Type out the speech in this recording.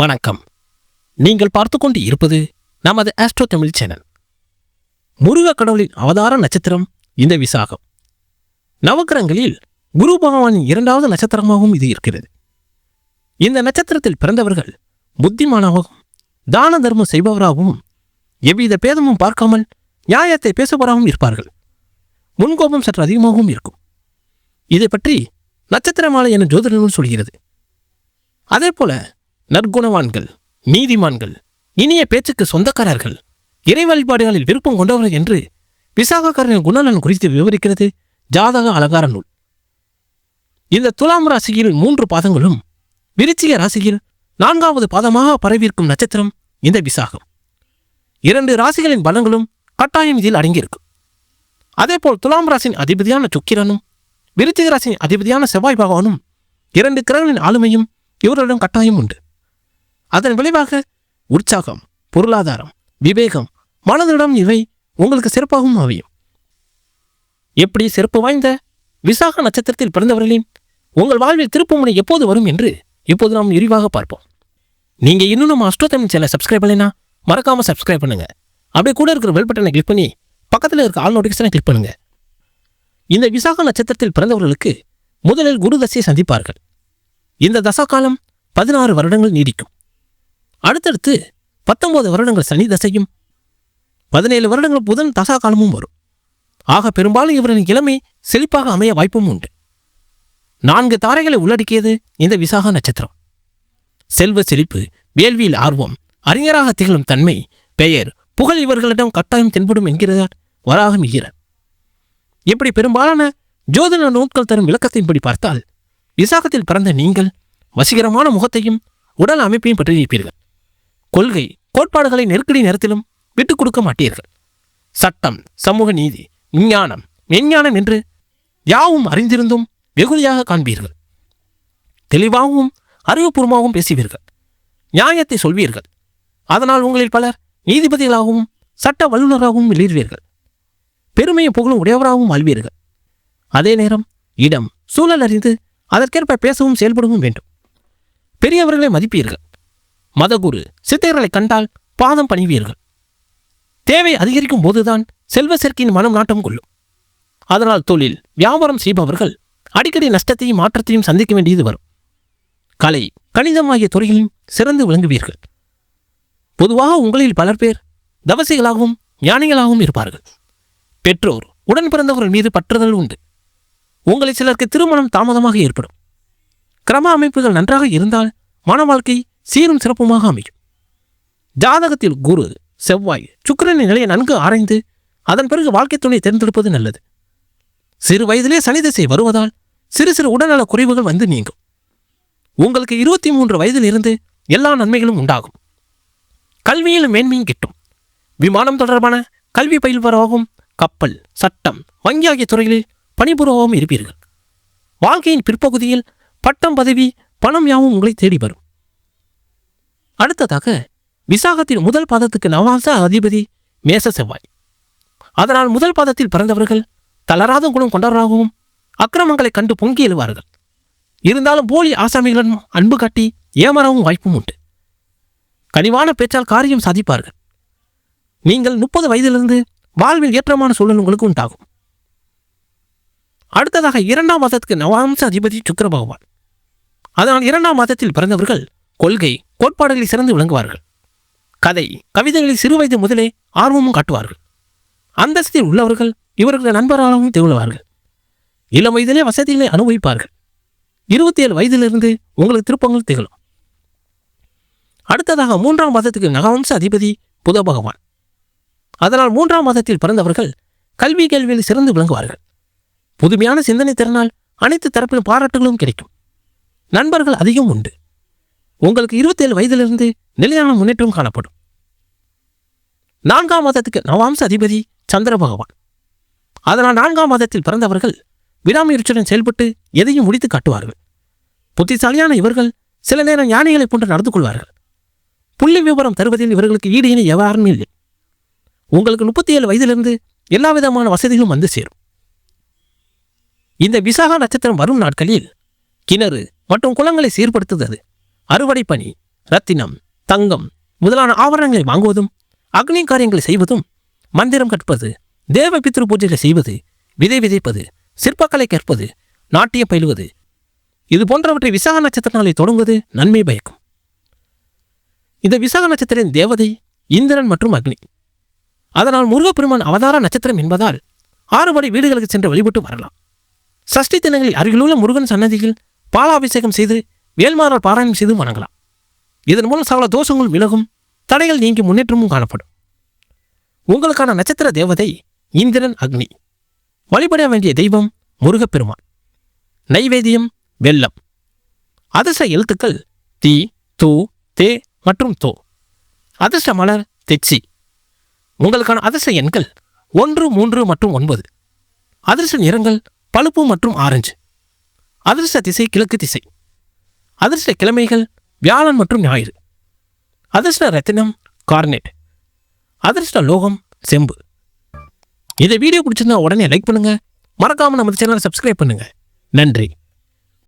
வணக்கம். நீங்கள் பார்த்து கொண்டு இருப்பது நமது ஆஸ்ட்ரோ தமிழ் சேனல். முருக கடவுளின் அவதார நட்சத்திரம் இந்த விசாகம். நவக்கிரகங்களில் குரு பகவானின் இரண்டாவது நட்சத்திரமாகவும் இது இருக்கிறது. இந்த நட்சத்திரத்தில் பிறந்தவர்கள் புத்திமானாகவும் தான தர்மம் செய்பவராகவும் எவ்வித பேதமும் பார்க்காமல் நியாயத்தை பேசுபவராகவும் இருப்பார்கள். முன்கோபம் சற்று அதிகமாகவும் இருக்கும். இதை பற்றி நட்சத்திரமாலை என ஜோதிட சொல்கிறது. அதே போல நற்குணவான்கள் நீதிமான்கள் இனிய பேச்சுக்கு சொந்தக்காரர்கள் இறை வழிபாடுகளில் விருப்பம் கொண்டவர்கள் என்று விசாகக்காரனின் குணநலன் குறித்து விவரிக்கிறது ஜாதக அலங்கார நூல். இந்த துலாம் ராசியில் மூன்று பாதங்களும் விருச்சிக ராசியில் நான்காவது பாதமாக பரவியிருக்கும் நட்சத்திரம் இந்த விசாகம். இரண்டு ராசிகளின் பலங்களும் கட்டாயம் இதில் அடங்கியிருக்கும். அதேபோல் துலாம் ராசியின் அதிபதியான சுக்கிரனும் விருச்சிக ராசியின் அதிபதியான செவ்வாய் பகவானும் இரண்டு கிரகங்களின் ஆளுமையும் இவர்களிடம் கட்டாயம் உண்டு. அதன் விளைவாக உற்சாகம் பொருளாதாரம் விவேகம் மனதிடம் இவை உங்களுக்கு சிறப்பாகவும் அமையும். எப்படி சிறப்பு வாய்ந்த விசாக நட்சத்திரத்தில் பிறந்தவர்களின் உங்கள் வாழ்வில் திருப்புமுனை எப்போது வரும் என்று இப்போது நாம் விரிவாக பார்ப்போம். நீங்க இன்னும் நம்ம அஸ்ட்ரோ சேனல் சப்ஸ்கிரைப் பண்ணலைன்னா மறக்காம சப்ஸ்கிரைப் பண்ணுங்க. அப்படியே கூட இருக்கிற பெல் பட்டனை கிளிக் பண்ணி பக்கத்தில் இருக்க ஆல் நோட்டிஃபிகேஷனை கிளிக் பண்ணுங்கள் இந்த விசாக நட்சத்திரத்தில் பிறந்தவர்களுக்கு முதலில் குரு தசையை சந்திப்பார்கள். இந்த தசா காலம் பதினாறு வருடங்கள் நீடிக்கும். அடுத்தடுத்து பத்தொன்பது வருடங்கள் சனி தசையும் பதினேழு வருடங்கள் புதன் தசா காலமும் வரும். ஆக பெரும்பாலும் இவரின் இளமை செழிப்பாக அமைய வாய்ப்பும் உண்டு. நான்கு தாரைகளை உள்ளடக்கியது இந்த விசாக நட்சத்திரம். செல்வ செழிப்பு வேள்வியில் ஆர்வம் அறிஞராக திகழும் தன்மை பெயர் புகழ் இவர்களிடம் கட்டாயம் தென்படும் என்கிறார் வராகம் ஈரன் இப்படி பெரும்பாலான ஜோதிட நூட்கள் தரும் விளக்கத்தின்படி பார்த்தால் விசாகத்தில் பிறந்த நீங்கள் வசீகரமான முகத்தையும் உடல் அமைப்பையும் பற்றியிருப்பீர்கள் கொள்கை கோட்பாடுகளை நெருக்கடி நேரத்திலும் விட்டுக் கொடுக்க மாட்டீர்கள். சட்டம் சமூக நீதி விஞ்ஞானம் மெஞ்ஞானம் என்று யாவும் அறிந்திருந்தும் வெகுளியாக காண்பீர்கள். தெளிவாகவும் அறிவுபூர்வமாகவும் பேசுவீர்கள். நியாயத்தை சொல்வீர்கள். அதனால் உங்களில் பலர் நீதிபதிகளாகவும் சட்ட வல்லுநராகவும் வெளியிடுவீர்கள் பெருமையும் புகழும் உடையவராகவும் வாழ்வீர்கள். அதே நேரம் இடம் சூழல் அறிந்து அதற்கேற்ப பேசவும் செயல்படவும் வேண்டும். பெரியவர்களை மதிப்பீர்கள். மதகுரு சித்தர்களை கண்டால் பாதம் பணிவீர்கள். தேவை அதிகரிக்கும் போதுதான் செல்வ சேர்க்கையின் மனம் நாட்டம் கொள்ளும். அதனால் தொழில் வியாபாரம் செய்பவர்கள் அடிக்கடி நஷ்டத்தையும் மாற்றத்தையும் சந்திக்க வேண்டியது வரும். கலை கணிதம் ஆகிய துறையிலும் சிறந்து விளங்குவீர்கள். பொதுவாக உங்களில் பலர் பேர் தவசைகளாகவும் ஞானிகளாகவும் இருப்பார்கள். பெற்றோர் உடன் பிறந்தவர்கள் மீது பற்றுதல் உண்டு. உங்களை சிலருக்கு திருமணம் தாமதமாக ஏற்படும். கிரம அமைப்புகள் நன்றாக இருந்தால் மன வாழ்க்கை சீரும் சிறப்புமாக அமையும். ஜாதகத்தில் குரு செவ்வாய் சுக்கரனின் நிலையை நன்கு ஆராய்ந்து அதன் பிறகு வாழ்க்கை துணையை தேர்ந்தெடுப்பது நல்லது. சிறு வயதிலே சனி திசை வருவதால் சிறு சிறு உடல்நல குறைவுகள் வந்து நீங்கும். உங்களுக்கு இருபத்தி மூன்று வயதில் இருந்து எல்லா நன்மைகளும் உண்டாகும். கல்வியிலும் மேன்மையும் கிட்டும். விமானம் தொடர்பான கல்வி பயில்வராகவும் கப்பல் சட்டம் வங்கி ஆகிய துறைகளில் பணிபுரிவாகவும் இருப்பீர்கள். வாழ்க்கையின் பிற்பகுதியில் பட்டம் பதவி பணம் யாவும் உங்களை தேடி வரும். அடுத்ததாக விசாகத்தின் முதல் பாதத்துக்கு நவாச அதிபதி மேச செவ்வாய். அதனால் முதல் பாதத்தில் பிறந்தவர்கள் தளராத குணம் கொண்டவராகவும் அக்கிரமங்களை கண்டு பொங்கி எழுவார்கள். இருந்தாலும் போலி ஆசாமிகளிடம் அன்பு காட்டி ஏமாறவும் வாய்ப்பும் உண்டு. கனிவான பேச்சால் காரியம் சாதிப்பார்கள். நீங்கள் முப்பது வயதிலிருந்து வாழ்வில் ஏற்றமான சூழல் உங்களுக்கு உண்டாகும். அடுத்ததாக இரண்டாம் மாதத்துக்கு நவாம்ச அதிபதி சுக்கர பகவான் அதனால் இரண்டாம் மாதத்தில் பிறந்தவர்கள் கொள்கை கோட்பாடுகளில் சிறந்து விளங்குவார்கள். கதை கவிதைகளில் சிறுவயது முதலே ஆர்வமும் காட்டுவார்கள். அந்தஸ்தில் உள்ளவர்கள் இவர்களது நண்பராகவும் திகழ்வார்கள். இளம் வயதிலே வசதிகளை அனுபவிப்பார்கள். இருபத்தி ஏழு வயதிலிருந்து உங்களுக்கு திருப்பங்கள் திகழும். அடுத்ததாக மூன்றாம் மாதத்துக்கு நகவம்ச அதிபதி புத பகவான். அதனால் மூன்றாம் மாதத்தில் பிறந்தவர்கள் கல்வி கேள்வியில் சிறந்து விளங்குவார்கள். புதுமையான சிந்தனை திறனால் அனைத்து தரப்பிலும் பாராட்டுகளும் கிடைக்கும். நண்பர்கள் அதிகம் உண்டு. உங்களுக்கு இருபத்தேழு வயதிலிருந்து நிலையான முன்னேற்றம் காணப்படும். நான்காம் மாதத்துக்கு நவாம்ச அதிபதி சந்திர பகவான். அதனால் நான்காம் மாதத்தில் பிறந்தவர்கள் விடாமுயற்சியுடன் செயல்பட்டு எதையும் முடித்து காட்டுவார்கள். புத்திசாலியான இவர்கள் சில நேரம் யானைகளைப் போன்று நடந்து கொள்வார்கள். புள்ளி விவரம் தருவதில் இவர்களுக்கு ஈடு இணை எவ்வாறுமே இல்லை. உங்களுக்கு முப்பத்தி ஏழு வயதிலிருந்து எல்லா விதமான வசதிகளும் வந்து சேரும். இந்த விசாக நட்சத்திரம் வரும் நாட்களில் கிணறு மற்றும் குளங்களை சீர்படுத்துகிறது. அறுவடை பணி ரத்தினம் தங்கம் முதலான ஆவரணங்களை வாங்குவதும் அக்னி காரியங்களை செய்வதும் மந்திரம் கற்பது தேவ பித்ரு பூஜைகளை செய்வது விதை விதைப்பது சிற்பக்கலை கற்பது நாட்டியம் பயிலுவது. இது போன்றவற்றை விசாக நட்சத்திர நாளை தொடங்குவது நன்மை பயக்கும். இந்த விசாக நட்சத்திரின் தேவதை இந்திரன் மற்றும் அக்னி. அதனால் முருகப்பெருமான் அவதார நட்சத்திரம் என்பதால் ஆறுபடி வீடுகளுக்கு சென்று வழிபட்டு வரலாம். சஷ்டி தினங்களில் அருகிலுள்ள முருகன் சன்னதியில் பாலாபிஷேகம் செய்து வேல்மாறல் பாராயணம் செய்து வணங்கலாம். இதன் மூலம் சகல தோஷங்கள் விலகும் தடைகள் நீங்கி முன்னேற்றமும் காணப்படும். உங்களுக்கான நட்சத்திர தேவதை இந்திரன் அக்னி. வழிபட வேண்டிய தெய்வம் முருகப்பெருமான். நைவேத்தியம் வெள்ளம். அதிர்ஷ்ட எழுத்துக்கள் தி தூ தே மற்றும் தோ. அதிர்ஷ்ட மலர் தெச்சி உங்களுக்கான அதிர்ஷ்ட எண்கள் ஒன்று மூன்று மற்றும் ஒன்பது. அதிர்ஷ்ட நிறங்கள் பழுப்பு மற்றும் ஆரஞ்சு. அதிர்ஷ்ட திசை கிழக்கு திசை. அதிர்ஷ்ட கிழமைகள் வியாழன் மற்றும் ஞாயிறு. அதிர்ஷ்ட ரத்தினம் கார்னெட். அதிர்ஷ்ட லோகம் செம்பு. இந்த வீடியோ பிடிச்சிருந்தா உடனே லைக் பண்ணுங்கள் மறக்காமல் நம்ம சேனலை சப்ஸ்கிரைப் பண்ணுங்கள் நன்றி.